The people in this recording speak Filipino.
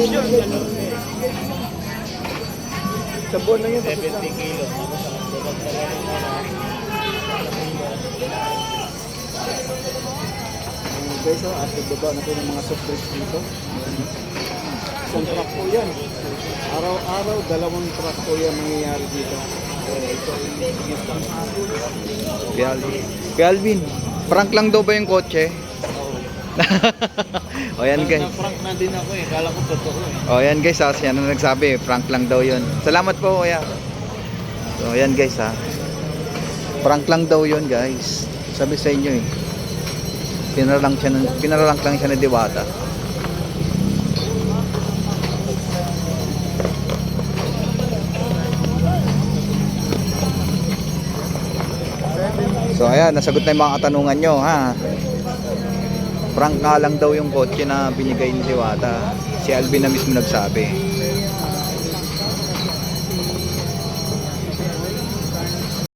Condition, ganun. Sa buwan lang yan. 70 kilo. Tapos ang na rin yung ano. Uh, guys, oh, at baba na po ng mga soft drinks dito. Isang truck po yan. Araw-araw, dalawang truck po yan nangyayari dito. So, ito ay sigit lang. Kuya Alvin. Kuya Alvin, prank lang daw ba yung kotse? o yan guys. Na-prank na din ako eh. Kala ko totoo eh. O yan guys, ha, siya na nagsabi, prank lang daw yun. Salamat po kuya. So yan guys ha. Prank lang daw yun guys. Sabi sa inyo eh. Pinarank siya ng, pinarank lang siya ng diwata. So ayan, nasagot na yung mga katanungan nyo ha. Prank nga lang daw yung kotse na binigay ni Diwata. Si Alvin na mismo nagsabi.